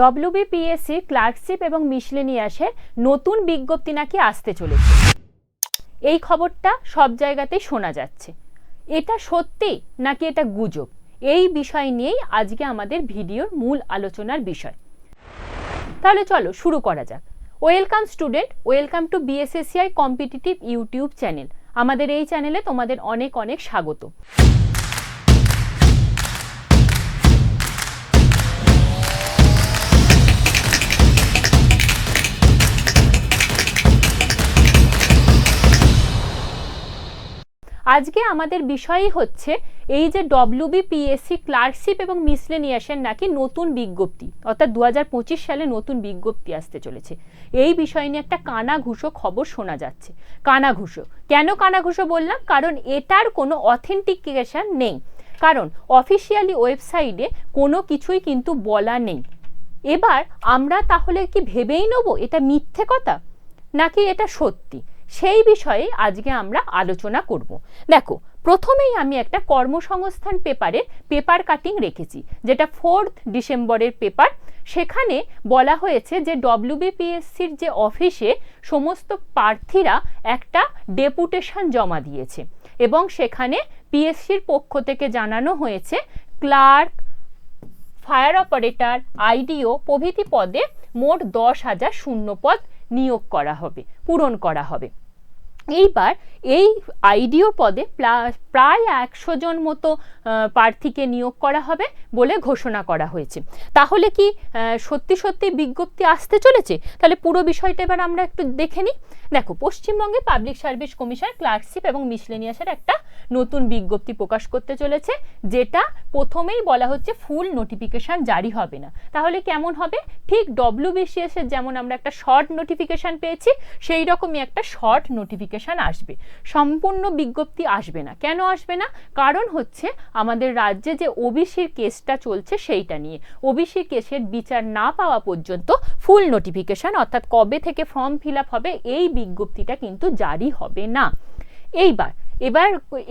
WBPSC clerkship এবং মিসলেনিয়াসের নতুন বিজ্ঞপ্তি নাকি আসতে চলেছে। এই খবরটা সব জায়গাতেই শোনা যাচ্ছে। এটা সত্যি নাকি এটা গুজব? এই বিষয় নিয়েই আজকে আমাদের ভিডিওর মূল আলোচনার বিষয়। তাহলে চলো শুরু করা যাক। Welcome student, welcome to BSSCI competitive YouTube channel. আমাদের এই চ্যানেলে তোমাদের অনেক অনেক স্বাগত। আজকে আমাদের বিষয়ই হচ্ছে এই যে ডব্লিউবিপিএসসি ক্লার্কশিপ এবং মিসলেনিয়াসের নাকি নতুন বিজ্ঞপ্তি, অর্থাৎ দু হাজার পঁচিশ সালে নতুন বিজ্ঞপ্তি আসতে চলেছে। এই বিষয় নিয়ে একটা কানাঘুষো খবর শোনা যাচ্ছে। কানাঘুষো। কেন কানাঘুষো বললাম? কারণ এটার কোনো অথেন্টিকেশন নেই। কারণ অফিসিয়ালি ওয়েবসাইটে কোনো কিছুই কিন্তু বলা নেই। এবার আমরা তাহলে কি ভেবেই নেব? এটা মিথ্যে কথা? নাকি এটা সত্যি? সেই বিষয়ে আজকে আমরা আলোচনা করব। দেখো, প্রথমেই আমি একটা কর্মসংস্থান পেপারে পেপার কাটিং রেখেছি, যেটা ফোর্থ ডিসেম্বরের পেপার সেখানে বলা হয়েছে যে ডব্লিউবিপিএসসির যে অফিসে সমস্ত প্রার্থীরা একটা ডেপুটেশন জমা দিয়েছে এবং সেখানে পিএসসির পক্ষ থেকে জানানো হয়েছে ক্লার্ক ফায়ার অপারেটর আইডিও প্রভৃতি পদে মোট দশ হাজার শূন্য পদ নিয়োগ করা হবে, পূরণ করা হবে। এইবার এই আইডিও পদে প্রায় একশো জন মতো প্রার্থীকে নিয়োগ করা হবে বলে ঘোষণা করা হয়েছে। তাহলে কি সত্যি সত্যি বিজ্ঞপ্তি আসতে চলেছে? তাহলে পুরো বিষয়টা এবার আমরা একটু দেখে নিই। দেখো, পশ্চিমবঙ্গে পাবলিক সার্ভিস কমিশন ক্লার্কশিপ এবং মিসলেনিয়াসের একটা নতুন বিজ্ঞপ্তি প্রকাশ করতে চলেছে, যেটা প্রথমেই বলা হচ্ছে ফুল নোটিফিকেশান জারি হবে না। তাহলে কেমন হবে? ঠিক ডব্লিউবিসিএস এর যেমন আমরা একটা শর্ট নোটিফিকেশান পেয়েছি সেই রকমই একটা শর্ট নোটিফিকেশান আসবে। সম্পূর্ণ বিজ্ঞপ্তি আসবে না। কেন আসবে না? কারণ হচ্ছে আমাদের রাজ্যে যে ওবিসির কেসটা চলছে সেইটা নিয়ে। ওবিসি কেসের বিচার না পাওয়া পর্যন্ত ফুল নোটিফিকেশান অর্থাৎ কবে থেকে ফর্ম ফিল আপ হবে, এই বিজ্ঞপ্তিটা কিন্তু জারি হবে না। এইবার, এবার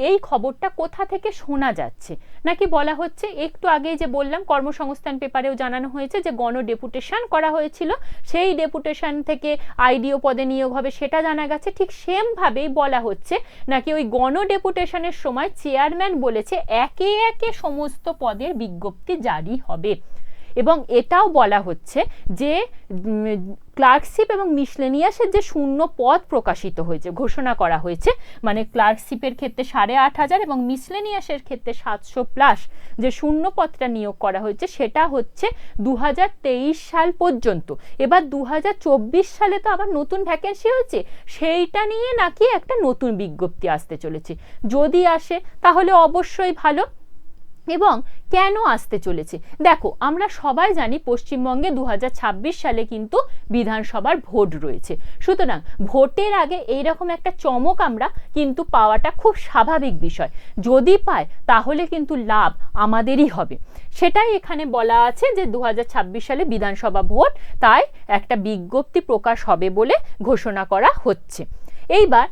এই খবরটা কোথা থেকে শোনা যাচ্ছে? নাকি বলা হচ্ছে, একটু আগে যে বললাম, কর্মসংস্থান পেপারেও জানানো হয়েছে যে গণ ডেপুটেশন করা হয়েছিল। সেই ডেপুটেশন থেকে আইডিও পদে নিয়োগ হবে সেটা জানা গেছে। ঠিক সেমভাবেই বলা হচ্ছে, নাকি ওই গণ ডেপুটেশনের সময় চেয়ারম্যান বলেছে, একে একে সমস্ত পদের বিজ্ঞপ্তি জারি হবে। এবং এটাও বলা হচ্ছে যে ক্লার্কশিপ এবং মিসলেনিয়াসের যে শূন্য পদ প্রকাশিত হয়েছে, ঘোষণা করা হয়েছে মানে ক্লার্কশিপের ক্ষেত্রে সাড়ে আট হাজার এবং মিসলেনিয়াসের ক্ষেত্রে সাতশো প্লাস যে শূন্য পদটা নিয়োগ করা হয়েছে, সেটা হচ্ছে দু হাজার তেইশ সাল পর্যন্ত। এবার দু হাজার চব্বিশ সালে তো আবার নতুন ভ্যাকেন্সি হয়েছে, সেইটা নিয়ে নাকি একটা নতুন বিজ্ঞপ্তি আসতে চলেছে। যদি আসে, তাহলে অবশ্যই ভালো। এবং কেন আসতে চলেছে? দেখো, আমরা সবাই জানি পশ্চিমবঙ্গে দু হাজার ছাব্বিশ সালে কিন্তু বিধানসভার ভোট রয়েছে। সুতরাং ভোটের আগে এই রকম একটা চমক আমরা কিন্তু পাওয়াটা খুব স্বাভাবিক বিষয়। যদি পায়, তাহলে কিন্তু লাভ আমাদেরই হবে। সেটাই এখানে বলা আছে যে দু হাজার ছাব্বিশ সালে বিধানসভা ভোট, তাই একটা বিজ্ঞপ্তি প্রকাশ হবে বলে ঘোষণা করা হচ্ছে। এইবার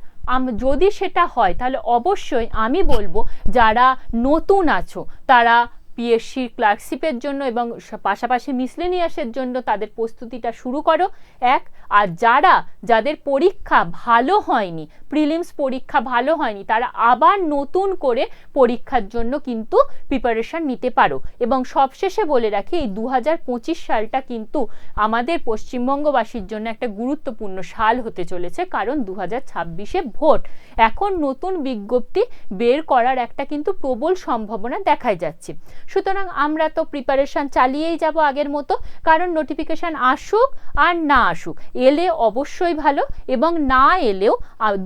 যদি সেটা হয় তাহলে অবশ্যই আমি বলব যারা নতুন আছো তারা পিএসসির ক্লার্কশিপের জন্য এবং পাশাপাশি মিসলেনিয়াসের জন্য তাদের প্রস্তুতিটা শুরু করো। এক, আর যারা, যাদের পরীক্ষা ভালো হয়নি, প্রিলিমস পরীক্ষা ভালো হয়নি, তারা আবার নতুন করে পরীক্ষার জন্য কিন্তু প্রিপারেশান নিতে পারো। এবং সবশেষে বলে রাখি, এই দু হাজার পঁচিশ সালটা কিন্তু আমাদের পশ্চিমবঙ্গবাসীর জন্য একটা গুরুত্বপূর্ণ সাল হতে চলেছে, কারণ দু হাজার ভোট। এখন নতুন বিজ্ঞপ্তি বের করার একটা কিন্তু প্রবল সম্ভাবনা দেখাই যাচ্ছে। সুতরাং আমরা তো প্রিপারেশান চালিয়েই যাব আগের মতো, কারণ নোটিফিকেশান আসুক আর না আসুক, এলে অবশ্যই ভালো এবং না এলেও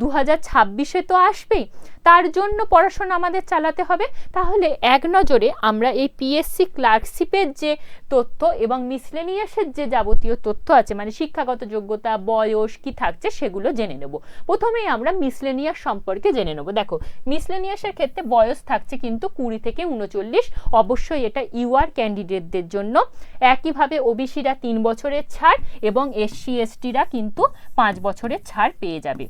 দু হাজার ছাব্বিশে তো আসবেই। তার জন্য পড়াশোনা আমাদের চালাতে হবে। তাহলে এক নজরে আমরা এই পিএসসি ক্লার্কশিপের যে তথ্য এবং মিসলেনিয়াসের যে যাবতীয় তথ্য আছে মানে শিক্ষাগত যোগ্যতা, বয়স, কি থাকছে, সেগুলো জেনে নেব। প্রথমেই আমরা মিসলেনিয়াস সম্পর্কে জেনে নেব। দেখো মিসলেনিয়াসের ক্ষেত্রে বয়স থাকছে কিন্তু কুড়ি থেকে উনচল্লিশ। অবশ্যই এটা ইউআর ক্যান্ডিডেটদের জন্য। একইভাবে ওবিসিরা তিন বছরের ছাড় এবং এসসি এসটিরা কিন্তু পাঁচ বছরের ছাড় পেয়ে যাবে।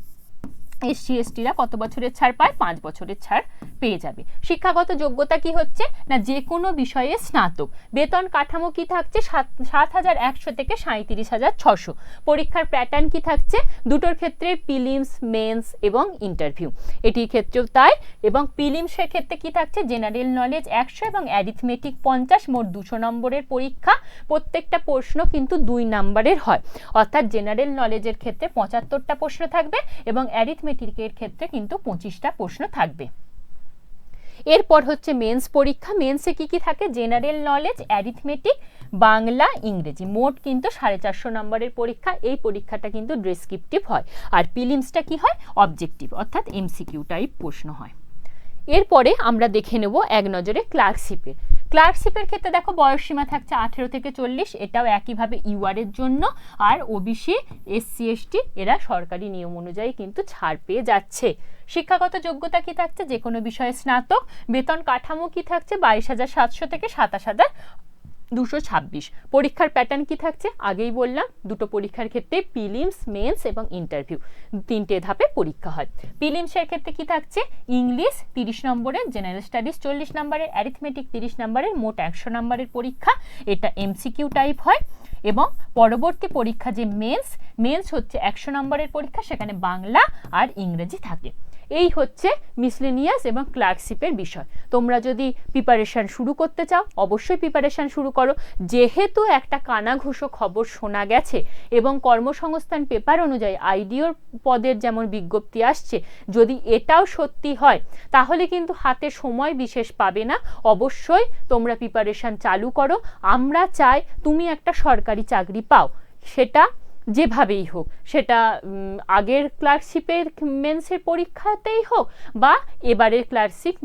এসসি এসটিরা কত বছরের ছাড় পায়? পাঁচ বছরের ছাড়। পেয়ে যাবে। শিক্ষাগত যোগ্যতা কি হচ্ছে? না, যে কোনো বিষয়ে স্নাতক। বেতন কাঠামো কি থাকছে? সাত সাত হাজার একশো থেকে সাঁত্রিশ হাজার ছশো। পরীক্ষার প্যাটার্ন কি থাকছে? দুটোর ক্ষেত্রে পিলিমস মেন্স এবং ইন্টারভিউ এটির ক্ষেত্রেও তাই এবং পিলিমসের ক্ষেত্রে কি থাকছে? জেনারেল নলেজ একশো এবং অ্যারিথমেটিক পঞ্চাশ, মোট দুশো নম্বরের পরীক্ষা। প্রত্যেকটা প্রশ্ন কিন্তু দুই নাম্বারের হয়। অর্থাৎ জেনারেল নলেজের ক্ষেত্রে পঁচাত্তরটা প্রশ্ন থাকবে এবং অ্যারিথমেটিকের ক্ষেত্রে কিন্তু পঁচিশটা প্রশ্ন থাকবে। এরপর হচ্ছে মেন্স পরীক্ষা। মেন্সে কী কী থাকে? জেনারেল নলেজ অ্যারিথমেটিক বাংলা, ইংরেজি। মোট কিন্তু সাড়ে চারশো নম্বরের পরীক্ষা। এই পরীক্ষাটা কিন্তু ডেসক্রিপটিভ হয়। আর পিলিমসটা কি হয়? অবজেক্টিভ অর্থাৎ এমসিকিউ টাইপ প্রশ্ন হয়। এরপরে আমরা দেখে নেব এক নজরে ক্লার্কশিপের ক্লার্কশিপের ক্ষেত্রে দেখো বয়সসীমা থাকছে আঠেরো থেকে চল্লিশ, এটাও একইভাবে ইউআরের জন্য। আর ওবিসি এসসি এসটি এরা সরকারি নিয়ম অনুযায়ী কিন্তু ছাড় পেয়ে যাচ্ছে। শিক্ষাগত যোগ্যতা কি থাকছে? যে কোনো বিষয়ে স্নাতক। বেতন কাঠামো কি থাকছে? বাইশ হাজার সাতশো থেকে সাতাশ হাজার দুশো ছাব্বিশ। পরীক্ষার প্যাটার্ন কি থাকছে? আগেই বললাম, দুটো পরীক্ষার ক্ষেত্রে পিলিমস মেন্স এবং ইন্টারভিউ তিনটে ধাপে পরীক্ষা হয়। পিলিমসের ক্ষেত্রে কি থাকছে? ইংলিশ তিরিশ নম্বরের জেনারেল স্টাডিজ চল্লিশ নম্বরের অ্যারিথমেটিক তিরিশ নম্বরের মোট একশো নম্বরের পরীক্ষা। এটা এমসিকিউ টাইপ হয়। এবং পরবর্তী পরীক্ষা যে মেন্স মেন্স হচ্ছে একশো নম্বরের পরীক্ষা, সেখানে বাংলা আর ইংরেজি থাকে। এই হচ্ছে মিসলেনিয়াস এবং ক্লার্কশিপের বিষয়। তোমরা যদি প্রিপারেশান শুরু করতে চাও, অবশ্যই প্রিপারেশান শুরু করো। যেহেতু একটা কানাঘুষো খবর শোনা গেছে এবং কর্মসংস্থান পেপার অনুযায়ী আইডিওর পদের যেমন বিজ্ঞপ্তি আসছে, যদি এটাও সত্যি হয়, তাহলে কিন্তু হাতে সময় বিশেষ পাবে না। অবশ্যই তোমরা প্রিপারেশান চালু করো। আমরা চাই তুমি একটা সরকারি চাকরি পাও। সেটা যেভাবেই হোক, সেটা আগের ক্লার্কশিপের মেন্সের পরীক্ষাতেই হোক বা এবারের ক্লার্কশিপ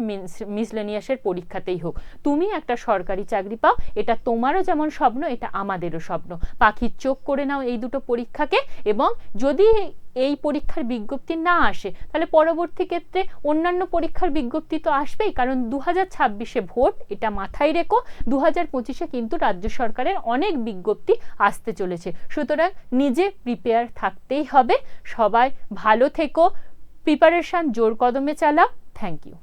মিসলেনিয়াসের পরীক্ষাতেই হোক। তুমি একটা সরকারি চাকরি পাও, এটা তোমারও যেমন স্বপ্ন, এটা আমাদেরও স্বপ্ন। পাখির চোখ করে নাও এই দুটো পরীক্ষাকে এবং যদি এই পরীক্ষার বিজ্ঞপ্তি না আসে, তাহলে পরবর্তী ক্ষেত্রে অন্যান্য পরীক্ষার বিজ্ঞপ্তি তো আসবেই, কারণ দু হাজার ছাব্বিশে ভোট, এটা মাথায় রেখো দু হাজার পঁচিশে কিন্তু রাজ্য সরকারের অনেক বিজ্ঞপ্তি আসতে চলেছে। সুতরাং নিজে প্রিপেয়ার থাকতেই হবে, সবাই ভালো থেকো, প্রিপারেশান জোর কদমে চালাও, থ্যাংক ইউ।